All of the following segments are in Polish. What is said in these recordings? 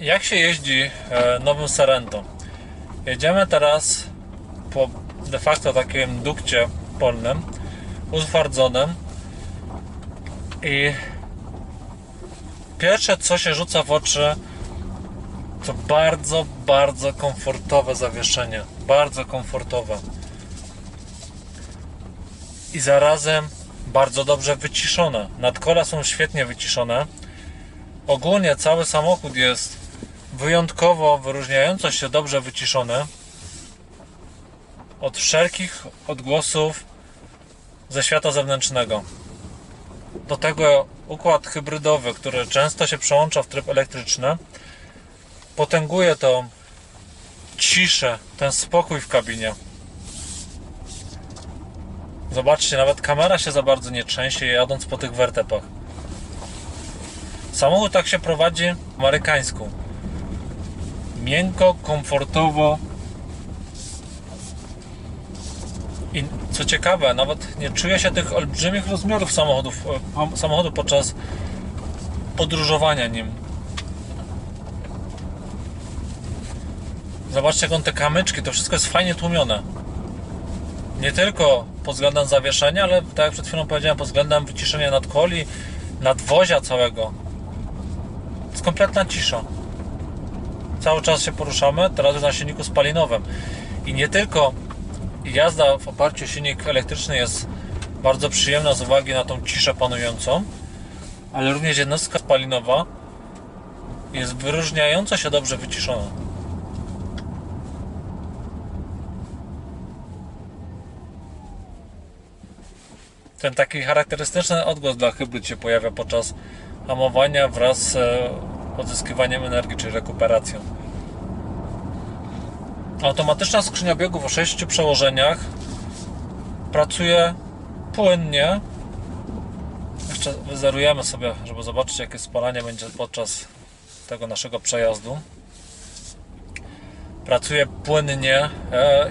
Jak się jeździ e, nowym Sorento? Jedziemy teraz po de facto takim dukcie polnym, utwardzonym i pierwsze co się rzuca w oczy to bardzo, bardzo komfortowe zawieszenie. Bardzo komfortowe. I zarazem bardzo dobrze wyciszone. Nadkola są świetnie wyciszone. Ogólnie cały samochód jest wyjątkowo wyróżniająco się dobrze wyciszony od wszelkich odgłosów ze świata zewnętrznego. Do tego układ hybrydowy, który często się przełącza w tryb elektryczny, potęguje tą ciszę, ten spokój w kabinie. Zobaczcie, nawet kamera się za bardzo nie trzęsie jadąc po tych wertepach. Samochód tak się prowadzi amerykańsku. Miękko, komfortowo. I co ciekawe, nawet nie czuje się tych olbrzymich rozmiarów samochodów, e, samochodu podczas podróżowania nim. Zobaczcie, jak on te kamyczki, to wszystko jest fajnie tłumione. Nie tylko pod względem zawieszenia, ale tak jak przed chwilą powiedziałem, pod względem wyciszenia nadkoli, nadwozia całego. To jest kompletna cisza. Cały czas się poruszamy, teraz już na silniku spalinowym. I nie tylko jazda w oparciu o silnik elektryczny jest bardzo przyjemna z uwagi na tą ciszę panującą, ale również jednostka spalinowa jest wyróżniająco się dobrze wyciszona. Ten taki charakterystyczny odgłos dla hybryd się pojawia podczas hamowania wraz z e, odzyskiwaniem energii, czy rekuperacją. Automatyczna skrzynia biegów o 6 przełożeniach pracuje płynnie. Jeszcze wyzerujemy sobie, żeby zobaczyć jakie spalanie będzie podczas tego naszego przejazdu. Pracuje płynnie. E,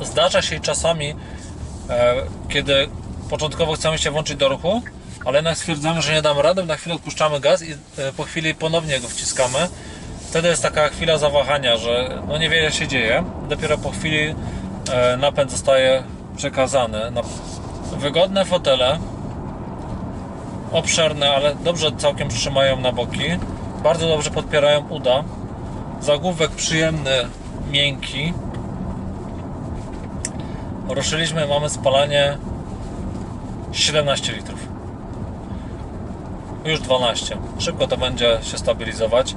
Zdarza się czasami, e, kiedy początkowo chcemy się włączyć do ruchu, ale jednak stwierdzamy, że nie damy rady, na chwilę odpuszczamy gaz i e, po chwili ponownie go wciskamy. Wtedy jest taka chwila zawahania, że no niewiele się dzieje. Dopiero po chwili e, napęd zostaje przekazany. Wygodne fotele, obszerne, ale dobrze całkiem trzymają na boki. Bardzo dobrze podpierają uda. Zagłówek przyjemny, miękki. Ruszyliśmy, mamy spalanie 17 litrów. Już 12. Szybko to będzie się stabilizować.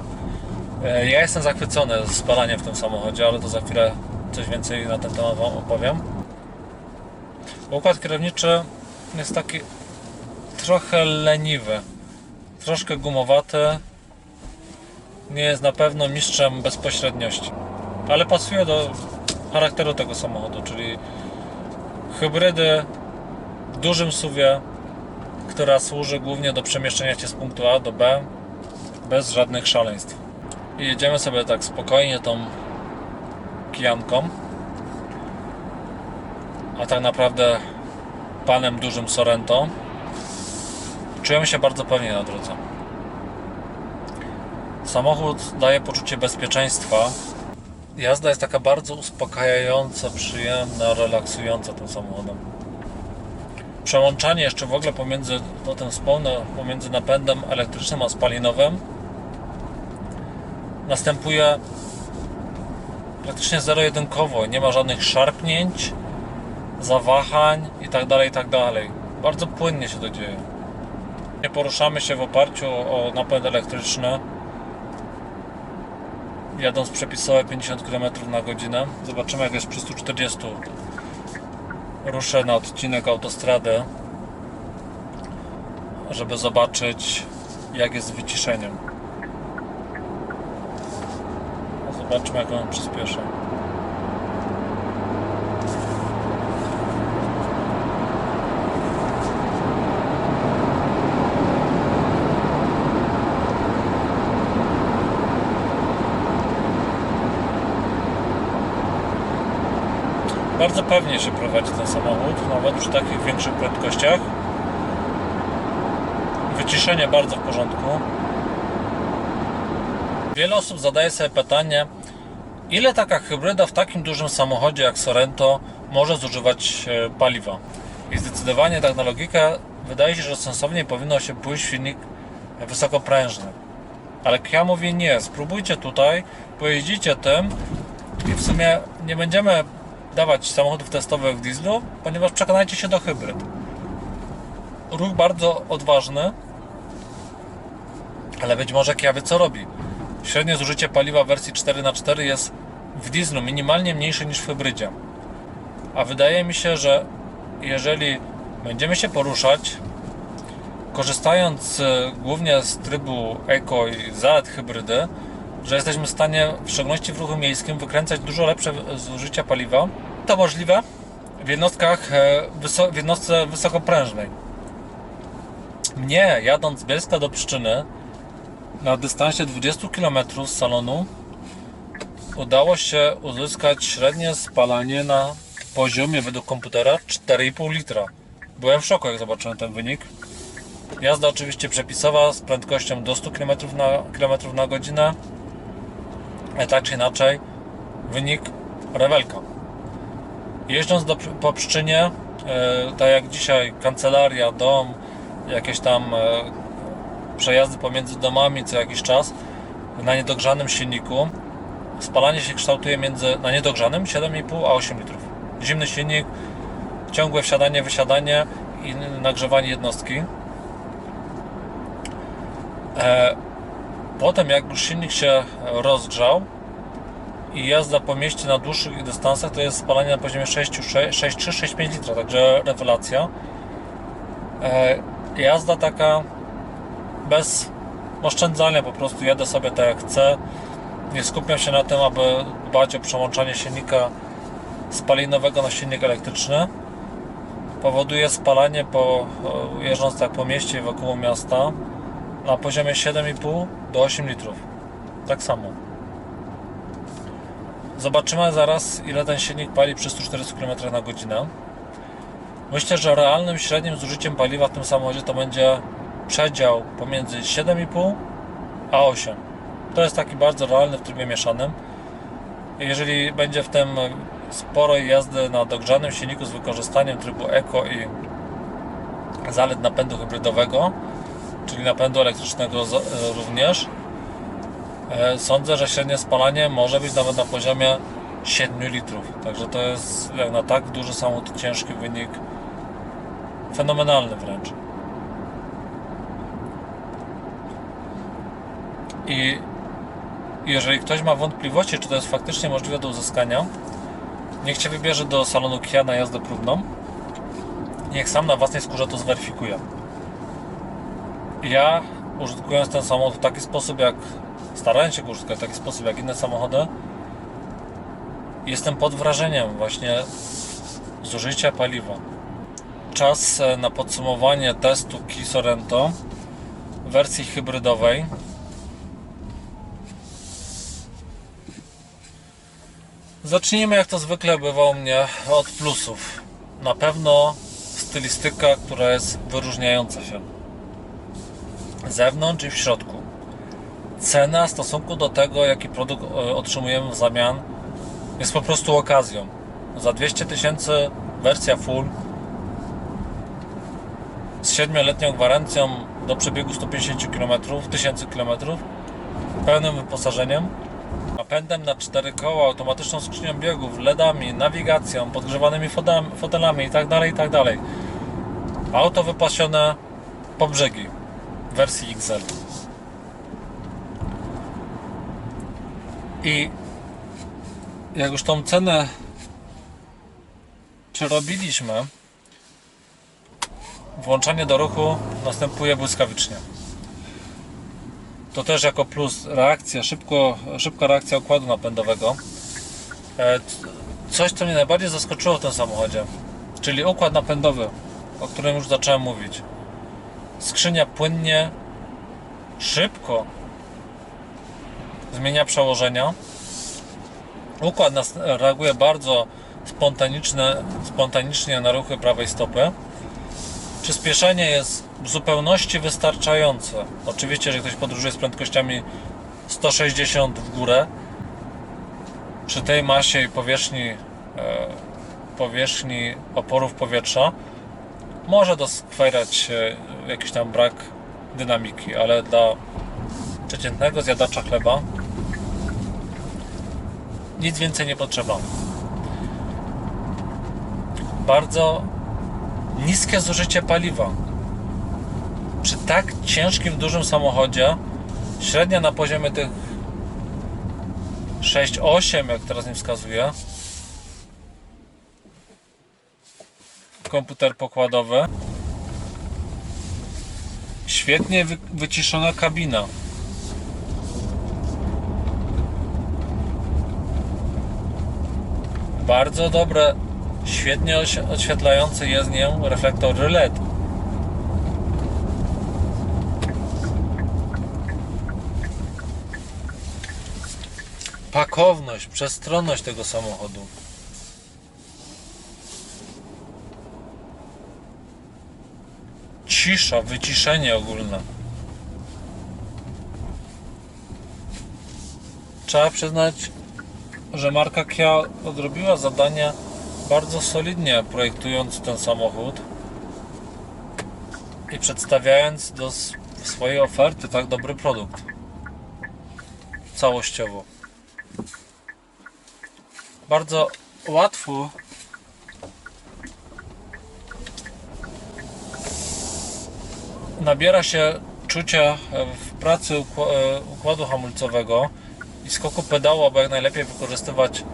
E, Ja jestem zachwycony spalaniem w tym samochodzie, ale to za chwilę coś więcej na ten temat Wam opowiem. Układ kierowniczy jest taki trochę leniwy, troszkę gumowaty. Nie jest na pewno mistrzem bezpośredniości, ale pasuje do charakteru tego samochodu, czyli hybrydy w dużym suwie, która służy głównie do przemieszczenia się z punktu A do B bez żadnych szaleństw. I jedziemy sobie tak spokojnie tą kijanką. A tak naprawdę panem dużym Sorento. Czujemy się bardzo pewnie na drodze. Samochód daje poczucie bezpieczeństwa. Jazda jest taka bardzo uspokajająca, przyjemna, relaksująca tym samochodem. Przełączanie jeszcze w ogóle pomiędzy, o tym wspomnę, pomiędzy napędem elektrycznym a spalinowym następuje praktycznie zero-jedynkowo. Nie ma żadnych szarpnięć, zawahań itd. itd. Bardzo płynnie się to dzieje. Nie poruszamy się w oparciu o napęd elektryczny. Jadąc przepisowe 50 km na godzinę. Zobaczymy jak jest przy 140. Ruszę na odcinek autostrady, żeby zobaczyć jak jest z wyciszeniem. Zobaczmy jak on przyspiesza. Bardzo pewnie się prowadzi ten samochód, nawet przy takich większych prędkościach. Wyciszenie bardzo w porządku. Wiele osób zadaje sobie pytanie, ile taka hybryda w takim dużym samochodzie jak Sorento może zużywać e, paliwa. I zdecydowanie tak na logikę wydaje się, że sensowniej powinno się pójść w silnik wysokoprężny. Ale ja mówię nie, spróbujcie tutaj, pojeździcie tym i w sumie nie będziemy dawać samochodów testowych w dieslu, ponieważ przekonajcie się do hybryd. Ruch bardzo odważny, ale być może Kia wie co robi. Średnie zużycie paliwa w wersji 4x4 jest w dieslu minimalnie mniejsze niż w hybrydzie. A wydaje mi się, że jeżeli będziemy się poruszać, korzystając e, głównie z trybu Eco i zalet hybrydy, że jesteśmy w stanie, w szczególności w ruchu miejskim, wykręcać dużo lepsze zużycie paliwa. To możliwe w jednostkach, e, w jednostce wysokoprężnej. Mnie, jadąc z Bielska do Pszczyny, na dystansie 20 km z salonu udało się uzyskać średnie spalanie na poziomie według komputera 4,5 litra. Byłem w szoku jak zobaczyłem ten wynik. Jazda oczywiście przepisowa z prędkością do 100 km na, km na godzinę. Ale tak czy inaczej wynik rewelka. Jeżdżąc do, po Pszczynie, e, tak jak dzisiaj kancelaria, dom, jakieś tam e, przejazdy pomiędzy domami co jakiś czas na niedogrzanym silniku spalanie się kształtuje między na niedogrzanym 7,5 a 8 litrów. Zimny silnik, ciągłe wsiadanie, wysiadanie i nagrzewanie jednostki. E, potem jak już silnik się rozgrzał i jazda po mieście na dłuższych dystansach to jest spalanie na poziomie 6,3-6,5 litra, także rewelacja. E, jazda taka bez oszczędzania, po prostu jadę sobie tak jak chcę. Nie skupiam się na tym, aby dbać o przełączanie silnika spalinowego na silnik elektryczny. Powoduje spalanie po, jeżdżąc tak po mieście i wokół miasta na poziomie 7,5 do 8 litrów. Tak samo. Zobaczymy zaraz, ile ten silnik pali przy 140 km na godzinę. Myślę, że realnym średnim zużyciem paliwa w tym samochodzie to będzie przedział pomiędzy 7,5 a 8. To jest taki bardzo realny w trybie mieszanym. Jeżeli będzie w tym sporo jazdy na dogrzanym silniku z wykorzystaniem trybu Eco i zalet napędu hybrydowego, czyli napędu elektrycznego również, e, sądzę, że średnie spalanie może być nawet na poziomie 7 litrów. Także to jest jak na tak duży samochód ciężki wynik fenomenalny wręcz. I jeżeli ktoś ma wątpliwości, czy to jest faktycznie możliwe do uzyskania, niech się wybierze do salonu Kia na jazdę próbną. Niech sam na własnej skórze to zweryfikuje. Ja użytkując ten samochód w taki sposób, jak starając się go użytkować w taki sposób, jak inne samochody, jestem pod wrażeniem właśnie zużycia paliwa. Czas e, na podsumowanie testu Kia Sorento w wersji hybrydowej Zacznijmy jak to zwykle bywa u mnie od plusów. Na pewno stylistyka, która jest wyróżniająca się. Zewnątrz i w środku. Cena w stosunku do tego, jaki produkt e, otrzymujemy w zamian, jest po prostu okazją. Za 200 tysięcy wersja full z 7-letnią gwarancją do przebiegu 150 km, 1000 km, pełnym wyposażeniem napędem na cztery koła, automatyczną skrzynią biegów, LEDami, nawigacją, podgrzewanymi fotelami itd., itd. Auto wypasione po brzegi wersji XL. I jak już tą cenę przerobiliśmy, włączanie do ruchu następuje błyskawicznie to też jako plus reakcja, szybko, szybka reakcja układu napędowego. E, coś, co mnie najbardziej zaskoczyło w tym samochodzie, czyli układ napędowy, o którym już zacząłem mówić. Skrzynia płynnie, szybko zmienia przełożenia. Układ reaguje bardzo spontanicznie na ruchy prawej stopy. Przyspieszenie jest w zupełności wystarczające. Oczywiście, że ktoś podróżuje z prędkościami 160 w górę. Przy tej masie i powierzchni, e, powierzchni oporów powietrza może doskwierać e, jakiś tam brak dynamiki, ale dla przeciętnego zjadacza chleba nic więcej nie potrzeba. Bardzo niskie zużycie paliwa. Przy tak ciężkim, dużym samochodzie średnia na poziomie tych 6-8, jak teraz mi wskazuje, komputer pokładowy. Świetnie wy, wyciszona kabina. Bardzo dobre, świetnie oś- oświetlający nią reflektory LED. Pakowność, przestronność tego samochodu. Cisza, wyciszenie ogólne. Trzeba przyznać, że marka Kia odrobiła zadanie bardzo solidnie projektując ten samochód i przedstawiając do swojej oferty tak dobry produkt. Całościowo. Bardzo łatwo nabiera się czucia e, w pracy e, układu hamulcowego i skoku pedału, aby jak najlepiej wykorzystywać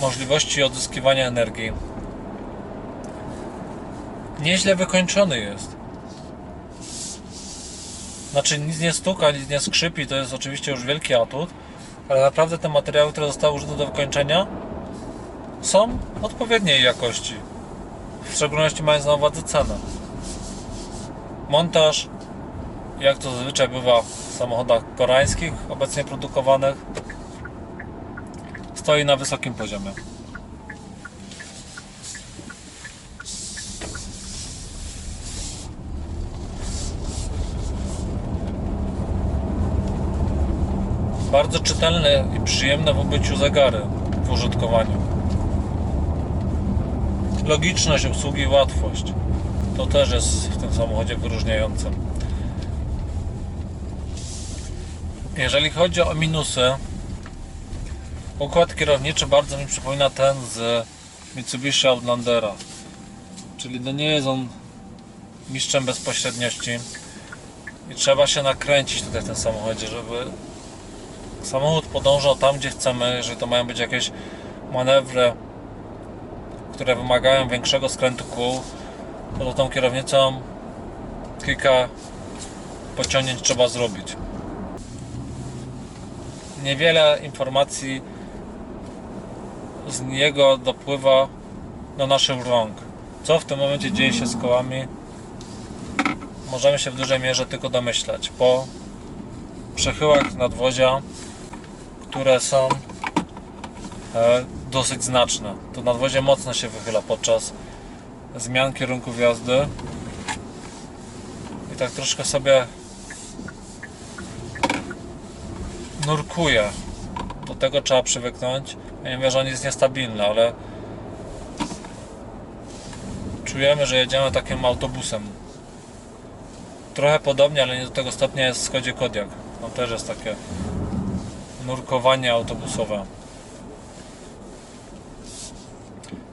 możliwości odzyskiwania energii. Nieźle wykończony jest. Znaczy nic nie stuka, nic nie skrzypi, to jest oczywiście już wielki atut, ale naprawdę te materiały, które zostały użyte do wykończenia są odpowiedniej jakości. W szczególności mając na uwadze cenę. Montaż, jak to zazwyczaj bywa w samochodach koreańskich obecnie produkowanych, stoi na wysokim poziomie. Bardzo czytelne i przyjemne w obyciu zegary w użytkowaniu. Logiczność obsługi i łatwość. To też jest samochodzie wyróżniające. Jeżeli chodzi o minusy, układ kierowniczy bardzo mi przypomina ten z Mitsubishi Outlandera. Czyli no nie jest on mistrzem bezpośredniości i trzeba się nakręcić tutaj w tym samochodzie, żeby samochód podążał tam, gdzie chcemy. Jeżeli to mają być jakieś manewry, które wymagają większego skrętu kół, to tą kierownicą kilka pociągnięć trzeba zrobić. Niewiele informacji z niego dopływa do naszych rąk. Co w tym momencie dzieje się z kołami, możemy się w dużej mierze tylko domyślać. Po przechyłach nadwozia, które są e, dosyć znaczne. To nadwozie mocno się wychyla podczas zmian kierunków jazdy i tak troszkę sobie nurkuje. Do tego trzeba przywyknąć. Ja nie mówię, że on jest niestabilny, ale czujemy, że jedziemy takim autobusem. Trochę podobnie, ale nie do tego stopnia jest w Skodzie Kodiaq. Tam też jest takie nurkowanie autobusowe.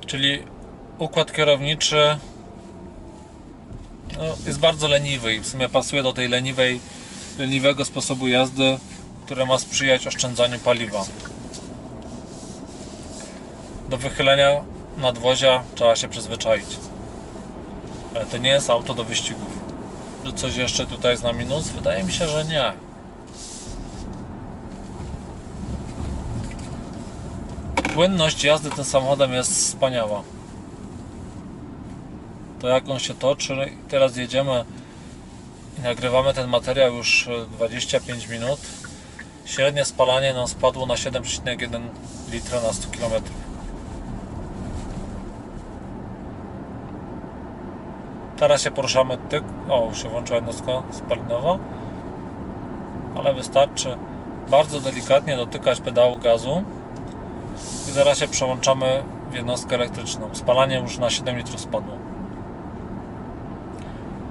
Czyli układ kierowniczy no, jest bardzo leniwy i w sumie pasuje do tej leniwej, leniwego sposobu jazdy, które ma sprzyjać oszczędzaniu paliwa. Do wychylenia nadwozia trzeba się przyzwyczaić. Ale to nie jest auto do wyścigów. Czy coś jeszcze tutaj jest na minus? Wydaje mi się, że nie. Płynność jazdy tym samochodem jest wspaniała. To jak on się toczy, teraz jedziemy i nagrywamy ten materiał już e, 25 minut. Średnie spalanie nam spadło na 7,1 litra na 100 km. Teraz się poruszamy tyk. O, już się włączyła jednostka spalinowa. Ale wystarczy bardzo delikatnie dotykać pedału gazu i zaraz się przełączamy w jednostkę elektryczną. Spalanie już na 7 litrów spadło.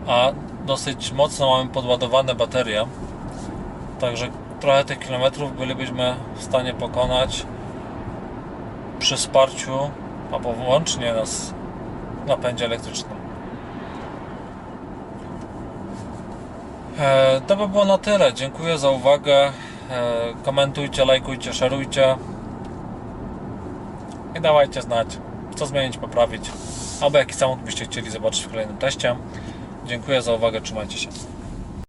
A dosyć mocno mamy podładowane baterie, także trochę tych kilometrów bylibyśmy w stanie pokonać przy wsparciu albo wyłącznie nas napędzie elektrycznym. E, To by było na tyle. Dziękuję za uwagę. E, Komentujcie, lajkujcie, szerujcie. I dawajcie znać, co zmienić, poprawić. Albo jaki samochód byście chcieli zobaczyć w kolejnym teście. Dziękuję za uwagę, trzymajcie się.